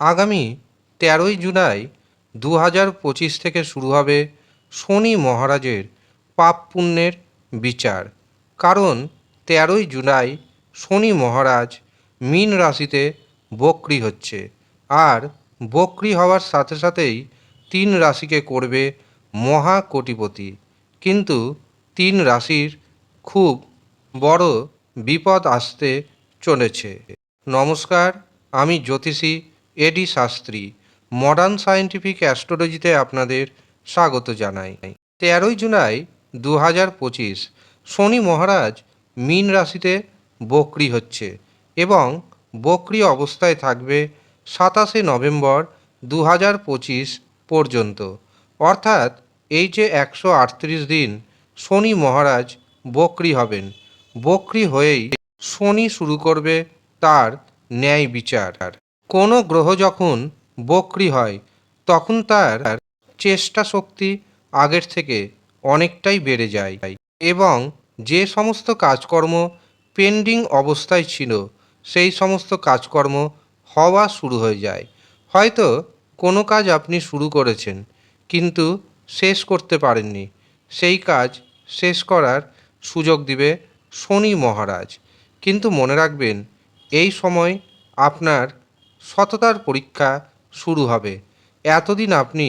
আগামী তেরোই জুলাই দু হাজার পঁচিশ থেকে শুরু হবে শনি মহারাজের পাপ পুণ্যের বিচার। কারণ তেরোই জুলাই শনি মহারাজ মীন রাশিতে বক্রি হচ্ছে আর বক্রি হওয়ার সাথে সাথেই তিন রাশিকে করবে মহা কোটিপতি কিন্তু তিন রাশির খুব বড় বিপদ আসতে চলেছে। নমস্কার, আমি জ্যোতিষী এডি শাস্ত্রী মডার্ন সায়েন্টিফিক অ্যাস্ট্রোলজিতে আপনাদের স্বাগত জানাই। তেরোই জুলাই দু হাজার পঁচিশ, শনি মহারাজ মীন রাশিতে বক্রি হচ্ছে এবং বক্রি অবস্থায় থাকবে সাতাশে নভেম্বর দু হাজার পঁচিশ পর্যন্ত। অর্থাৎ এই যে একশো আটত্রিশ দিন শনি মহারাজ বক্রি হবেন, বক্রি হয়েই শনি শুরু করবে তার ন্যায় বিচার। কোনো গ্রহ যখন বক্রি হয়, তখন তার চেষ্টা শক্তি আগের থেকে অনেকটাই বেড়ে যায় এবং যে সমস্ত কাজকর্ম পেন্ডিং অবস্থায় ছিল, সেই সমস্ত কাজকর্ম হওয়া শুরু হয়ে যায়। হয়তো কোনো কাজ আপনি শুরু করেছেন, কিন্তু শেষ করতে পারেননি। সেই কাজ শেষ করার সুযোগ দিবে শনি মহারাজ। কিন্তু মনে রাখবেন, এই সময় আপনার সততার পরীক্ষা শুরু হবে। এতদিন আপনি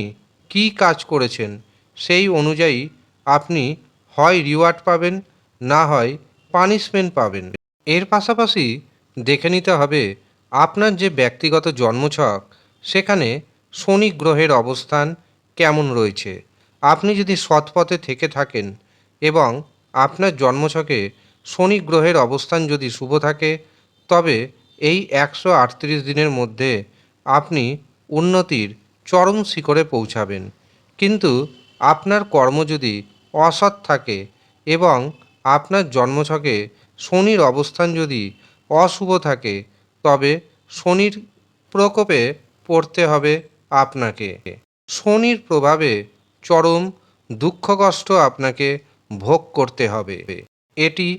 কী কাজ করেছেন সেই অনুযায়ী আপনি হয় রিওয়ার্ড পাবেন, না হয় পানিশমেন্ট পাবেন। এর পাশাপাশি দেখে নিতে হবে আপনার যে ব্যক্তিগত জন্মছক, সেখানে শনি গ্রহের অবস্থান কেমন রয়েছে। আপনি যদি সৎপথে থেকে থাকেন এবং আপনার জন্মছকে শনি গ্রহের অবস্থান যদি শুভ থাকে, তবে এই একশো আটত্রিশ দিনের মধ্যে আপনি উন্নতির চরম শিখরে পৌঁছাবেন। কিন্তু আপনার কর্ম যদি অসৎ থাকে এবং আপনার জন্মছকে শনির অবস্থান যদি অশুভ থাকে, তবে শনির প্রকোপে পড়তে হবে আপনাকে। শনির প্রভাবে চরম দুঃখ কষ্ট আপনাকে ভোগ করতে হবে। এটি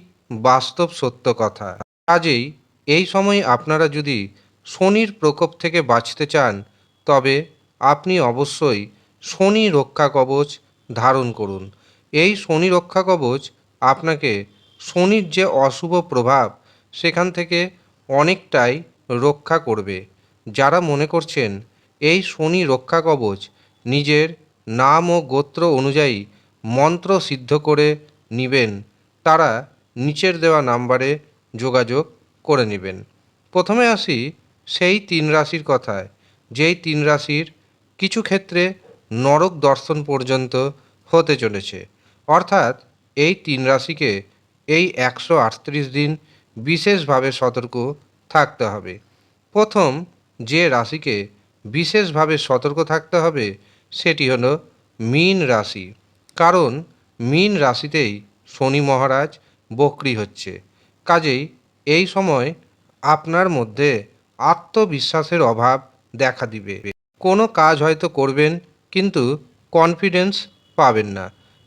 বাস্তব সত্য কথা। কাজেই এই সময় আপনারা যদি শনির প্রকোপ থেকে বাঁচতে চান, তবে আপনি অবশ্যই শনি রক্ষা কবচ ধারণ করুন। এই শনি রক্ষা কবচ আপনাকে শনির যে অশুভ প্রভাব, সেখান থেকে অনেকটাই রক্ষা করবে। যারা মনে করছেন এই শনি রক্ষা কবচ নিজের নাম ও গোত্র অনুযায়ী মন্ত্র সিদ্ধ করে নিবেন, তারা নিচের দেওয়া নাম্বারে যোগাযোগ করে নেবেন। প্রথমে আসি সেই তিন রাশির কথায়। যেই তিন রাশির কিছু ক্ষেত্রে নরক দর্শন পর্যন্ত হতে চলেছে। অর্থাৎ এই তিন রাশিকে এই একশো আটত্রিশ দিন বিশেষভাবে সতর্ক থাকতে হবে। প্রথম যে রাশিকে বিশেষভাবে সতর্ক থাকতে হবে সেটি হলো মীন রাশি। কারণ মীন রাশিতেই শনি মহারাজ বক্রি হচ্ছে। কাজেই এই সময় আপনার মধ্যে আত্মবিশ্বাসের অভাব দেখা দিবে। কোনো কাজ হয়তো করবেন, কিন্তু কনফিডেন্স পাবেন না।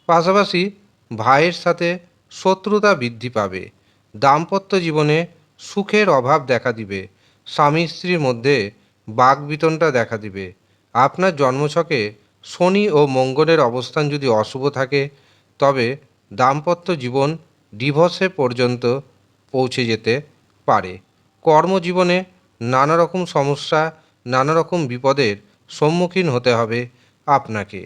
পাশাপাশি ভাইয়ের সাথে শত্রুতা বৃদ্ধি পাবে। দাম্পত্য জীবনে সুখের অভাব দেখা দিবে। স্বামী স্ত্রীর মধ্যে বাকবিতনটা দেখা দিবে। আপনার জন্মছকে শনি ও মঙ্গলের অবস্থান যদি অশুভ থাকে, তবে দাম্পত্য জীবন ডিভোর্সে পর্যন্ত পৌঁছে যেতে পারে। কর্মজীবনে নানা রকম সমস্যা নানা রকম বিপদের সম্মুখীন হতে হবে আপনাকে।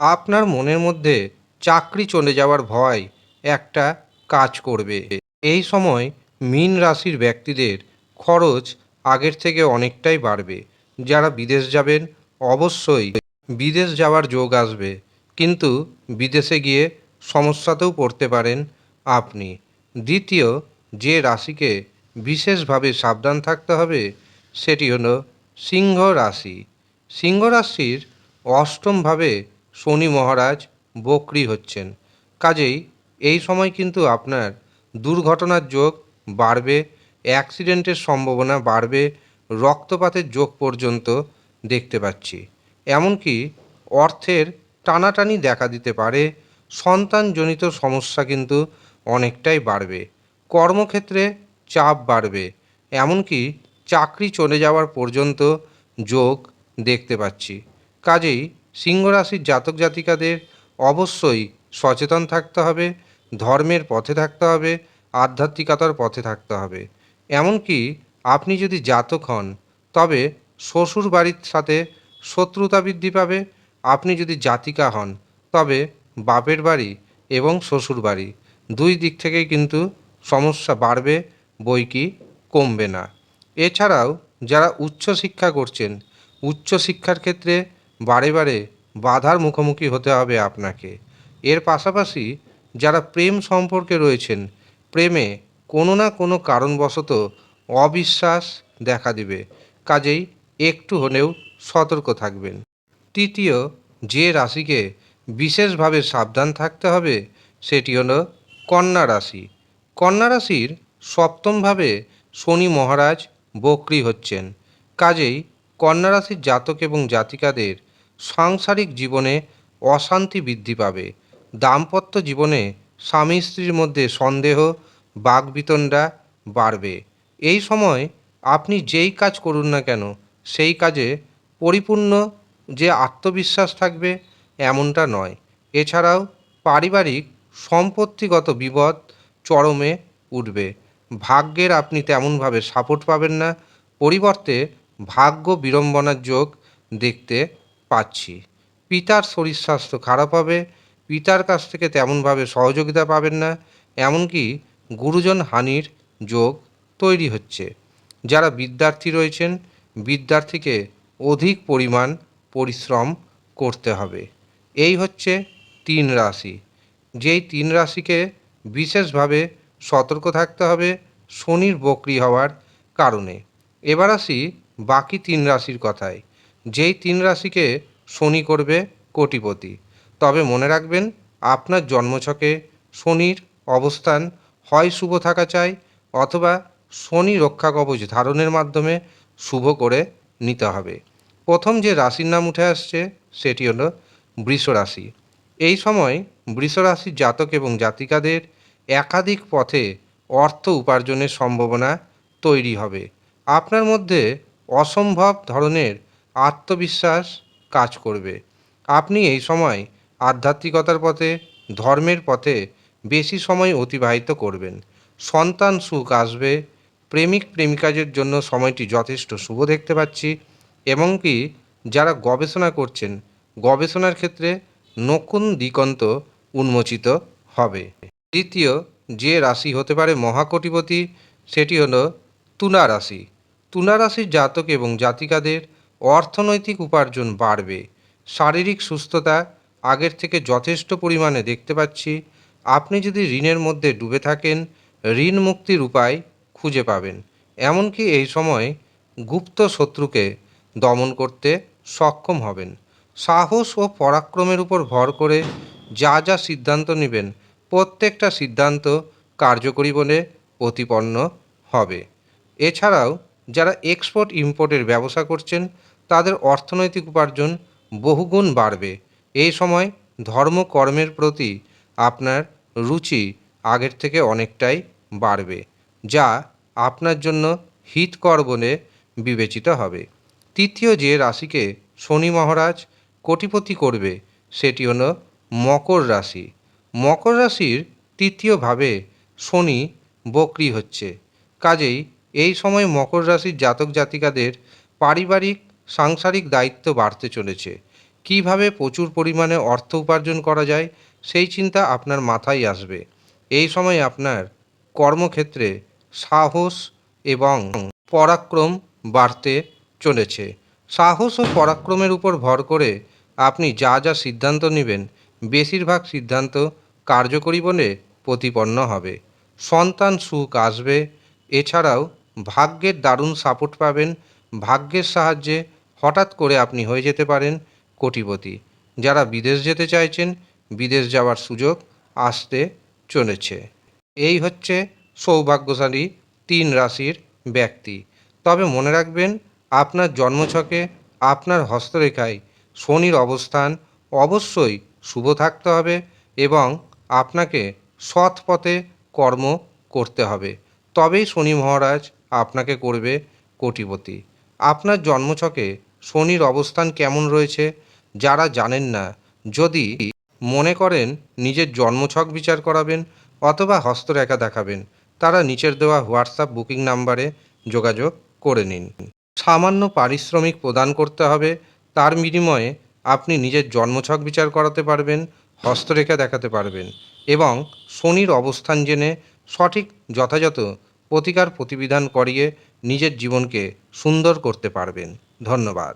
আপনার মনের মধ্যে চাকরি চলে যাওয়ার ভয় একটা কাজ করবে। এই সময় মীন রাশির ব্যক্তিদের খরচ আগের থেকে অনেকটাই বাড়বে। যারা বিদেশ যাবেন, অবশ্যই বিদেশ যাওয়ার যোগ আসবে। কিন্তু বিদেশে গিয়ে সমস্যাতেও পড়তে পারেন আপনি। দ্বিতীয় যে রাশিকে বিশেষভাবে সাবধান থাকতে হবে, সেটি হলো সিংহ রাশি। সিংহ রাশির অষ্টমভাবে শনি মহারাজ বক্রি হচ্ছেন। কাজেই এই সময় কিন্তু আপনার দুর্ঘটনার যোগ বাড়বে, অ্যাক্সিডেন্টের সম্ভাবনা বাড়বে, রক্তপাতের যোগ পর্যন্ত দেখতে পাচ্ছি। এমনকি অর্থের টানাটানি দেখা দিতে পারে, সন্তানজনিত সমস্যা কিন্তু অনেকটাই বাড়বে। কর্মক্ষেত্রে চাপ বাড়বে, এমনকি চাকরি চলে যাওয়ার পর্যন্ত যোগ দেখতে পাচ্ছি। কাজেই সিংহ রাশির জাতক জাতিকাদের অবশ্যই সচেতন থাকতে হবে, ধর্মের পথে থাকতে হবে, আধ্যাত্মিকতার পথে থাকতে হবে। এমনকি আপনি যদি জাতক হন, তবে শ্বশুর বাড়ির সাথে শত্রুতা বৃদ্ধি পাবে, আপনি যদি জাতিকা হন, তবে বাপের বাড়ি এবং শ্বশুর বাড়ি, দুই দিক থেকেই কিন্তু সমস্যা বাড়বে, বই কি কমবে না। এছাড়াও যারা উচ্চশিক্ষা করছেন উচ্চশিক্ষার ক্ষেত্রে বারে বারে বাধার মুখোমুখি হতে হবে আপনাকে। এর পাশাপাশি যারা প্রেম সম্পর্কে রয়েছেন, প্রেমে কোনো না কোনো কারণবশত অবিশ্বাস দেখা দিবে। কাজেই একটু হলেও সতর্ক থাকবেন। তৃতীয়, যে রাশিকে বিশেষভাবে সাবধান থাকতে হবে, সেটি হলো কন্যা রাশি। কন্যা রাশির সপ্তমভাবে শনি মহারাজ বক্রি হচ্ছেন। কাজেই কন্যা রাশির জাতক এবং জাতিকাদের সাংসারিক জীবনে অশান্তি বৃদ্ধি পাবে। দাম্পত্য জীবনে স্বামী স্ত্রীর মধ্যে সন্দেহ বাগবিতণ্ডা বাড়বে। এই সময় আপনি যেই কাজ করুন না কেন, সেই কাজে পরিপূর্ণ যে আত্মবিশ্বাস থাকবে এমনটা নয়। এছাড়াও পারিবারিক সম্পত্তিগত বিপদ চরমে উঠবে। ভাগ্যের আপনি তেমনভাবে সাপোর্ট পাবেন না। পরিবর্তে ভাগ্য বিড়ম্বনার যোগ দেখতে পাচ্ছি। পিতার শরীর স্বাস্থ্য খারাপ হবে। পিতার কাছ থেকে তেমনভাবে সহযোগিতা পাবেন না। এমনকি গুরুজন হানির যোগ তৈরি হচ্ছে। যারা বিদ্যার্থী রয়েছেন, বিদ্যার্থীকে অধিক পরিমাণ পরিশ্রম করতে হবে। এই হচ্ছে তিন রাশি। যেই তিন রাশিকে বিশেষভাবে সতর্ক থাকতে হবে শনির বকরি হওয়ার কারণে। এবার আসি বাকি তিন রাশির কথায়। যেই তিন রাশিকে শনি করবে কোটিপতি। তবে মনে রাখবেন, আপনার জন্মছকে শনির অবস্থান হয় শুভ থাকা চাই অথবা শনি রক্ষা কবচ ধারণের মাধ্যমে শুভ করে নিতে হবে। প্রথম যে রাশির নাম উঠে আসছে, সেটি হলো বৃষ রাশি এই সময় বৃষ রাশির জাতক এবং জাতিকাদের একাধিক পথে অর্থ উপার্জনের সম্ভাবনা তৈরি হবে। আপনার মধ্যে অসম্ভব ধরনের আত্মবিশ্বাস কাজ করবে। আপনি এই সময় আধ্যাত্মিকতার পথে, ধর্মের পথে বেশি সময় অতিবাহিত করবেন। সন্তান সুখ আসবে, প্রেমিক প্রেমিকাজের জন্য সময়টি যথেষ্ট শুভ দেখতে পাচ্ছি এমনকি যারা গবেষণা করছেন, গবেষণার ক্ষেত্রে নতুন দিগন্ত উন্মোচিত হবে। দ্বিতীয়, যে রাশি হতে পারে মহাকটিপতি, সেটি হলো তুলা রাশি। তুলা রাশির জাতক এবং জাতিকাদের অর্থনৈতিক উপার্জন বাড়বে। শারীরিক সুস্থতা আগের থেকে যথেষ্ট পরিমাণে দেখতে পাচ্ছি। আপনি যদি ঋণের মধ্যে ডুবে থাকেন, ঋণ মুক্তির উপায় খুঁজে পাবেন। এমনকি এই সময় গুপ্ত শত্রুকে দমন করতে সক্ষম হবেন। সাহস ও পরাক্রমের উপর ভর করে যা যা সিদ্ধান্ত নেবেন, প্রত্যেকটা সিদ্ধান্ত কার্যকরী বলে প্রতিপন্ন হবে। এছাড়াও, যারা এক্সপোর্ট ইম্পোর্টের ব্যবসা করছেন, তাদের অর্থনৈতিক উপার্জন বহুগুণ বাড়বে। এই সময় ধর্ম কর্মের প্রতি আপনার রুচি আগের থেকে অনেকটাই বাড়বে, যা আপনার জন্য হিতকর বলে বিবেচিত হবে। তৃতীয় যে রাশিকে শনি মহারাজ কোটিপতি করবে, সেটি হলো মকর রাশি। মকর রাশির তৃতীয়ভাবে শনি বক্রি হচ্ছে। কাজেই এই সময় মকর রাশির জাতক জাতিকাদের পারিবারিক, সাংসারিক দায়িত্ব বাড়তে চলেছে। কীভাবে প্রচুর পরিমাণে অর্থ উপার্জন করা যায়, সেই চিন্তা আপনার মাথায় আসবে। এই সময় আপনার কর্মক্ষেত্রে সাহস এবং পরাক্রম বাড়তে চলেছে। সাহস ও পরাক্রমের উপর ভর করে আপনি যা যা সিদ্ধান্ত নেবেন, বেশিরভাগ সিদ্ধান্ত কার্যকরী বলে প্রতিপন্ন হবে। সন্তান সুখ আসবে, এছাড়াও ভাগ্যের দারুণ সাপোর্ট পাবেন, ভাগ্যের সাহায্যে হঠাৎ করে আপনি হয়ে যেতে পারেন কোটিপতি। যারা বিদেশ যেতে চাইছেন, বিদেশ যাওয়ার সুযোগ আসতে চলেছে। এই হচ্ছে সৌভাগ্যশালী তিন রাশির ব্যক্তি। তবে মনে রাখবেন, আপনার জন্মছকে আপনার হস্তরেখায় শনির অবস্থান অবশ্যই শুভ থাকতে হবে এবং আপনাকে সৎ পথে কর্ম করতে হবে। তবেই শনি মহারাজ আপনাকে করবে কোটিপতি। আপনার জন্মছকে শনির অবস্থান কেমন রয়েছে যারা জানেন না, যদি মনে করেন নিজের জন্মছক বিচার করাবেন অথবা হস্তরেখা দেখাবেন, তারা নিচের দেওয়া হোয়াটসঅ্যাপ বুকিং নাম্বারে যোগাযোগ করে নিন। সামান্য পারিশ্রমিক প্রদান করতে হবে তার বিনিময়ে আপনি নিজের জন্মছক বিচার করাতে পারবেন, হস্তরেখা দেখাতে পারবেন এবং শনির অবস্থান জেনে সঠিক যথাযথ প্রতিকার প্রতিবিধান করিয়ে নিজের জীবনকে সুন্দর করতে পারবেন। ধন্যবাদ।